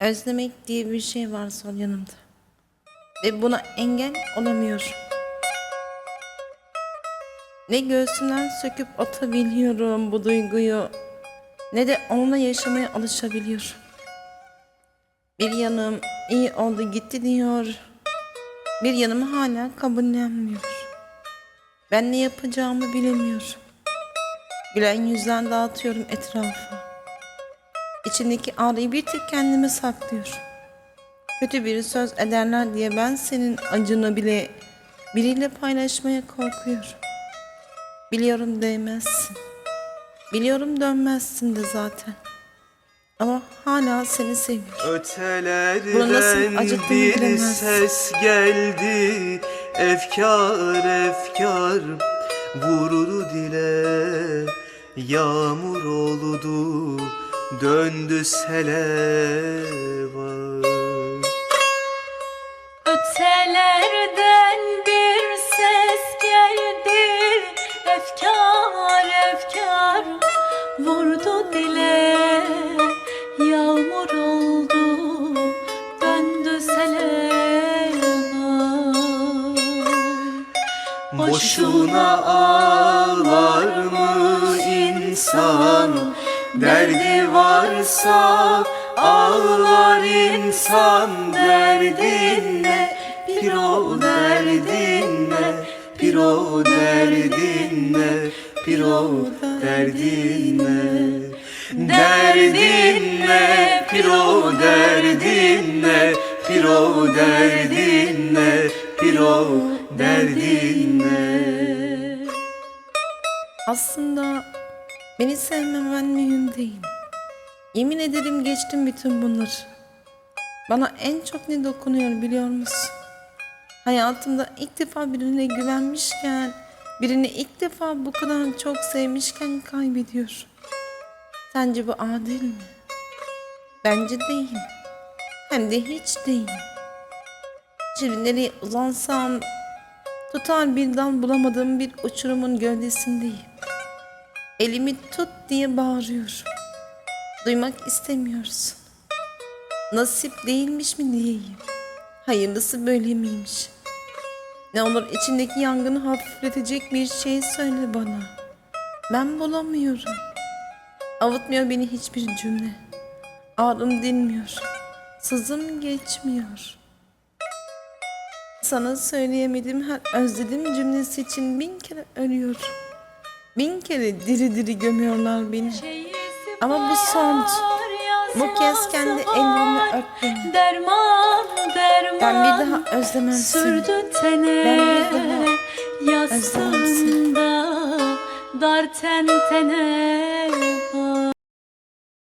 Özlemek diye bir şey var sol yanımda. Ve buna engel olamıyorum. Ne göğsümden söküp atabiliyorum bu duyguyu ne de onunla yaşamaya alışabiliyorum. Bir yanım iyi oldu gitti diyor. Bir yanım hala kabullenmiyor. Ben ne yapacağımı bilemiyorum. Gülen yüzden dağıtıyorum etrafa. İçimdeki ağrıyı bir tek kendime saklıyorum. Kötü biri söz ederler diye ben senin acını bile biriyle paylaşmaya korkuyorum. Biliyorum değmezsin. Biliyorum dönmezsin de zaten. Ama hala seni seviyorum. Ötelerden bir bilemezsin. ses geldi Efkar efkar vurdu dile Yağmur oldu döndü sele var Ötelerden bir ses geldi. Efkar efkar vurdu dile. Yağmur oldu döndü sele Boşuna ağlar mı insan Derdi varsa ağlar insan. Derdinle pir o derdinle Pir o derdinle Pir o derdinle Derdinle pir o derdinle Pir o derdinle Pir o derdinle Aslında beni sevmemen mühim değil. Yemin ederim geçtim bütün bunları. Bana en çok ne dokunuyor biliyor musun? Hayatımda ilk defa birine güvenmişken, birini ilk defa bu kadar çok sevmişken kaybediyorum. Sence bu adil mi? Bence değil. Hem de hiç değil. Şimdi nereye uzansam tutar bir dal bulamadığım bir uçurumun gövdesindeyim. Elimi tut diye bağırıyorum. Duymak istemiyorsun. Nasip değilmiş mi diyeyim. Hayırlısı böyle miymiş? Ne olur içindeki yangını hafifletecek bir şey söyle bana. Ben bulamıyorum. Avutmuyor beni hiçbir cümle. Ağrım dinmiyor. Sızım geçmiyor. Sana söyleyemedim her özledim cümlesi için bin kere ölüyorum. Bin kere diri diri gömüyorlar beni. Ama bu son. Bu kez kendi ellerimle öp beni. Derman derman Ben bir daha özlemem seni. Sürdü tene Ben bir Yastığında Dar ten tene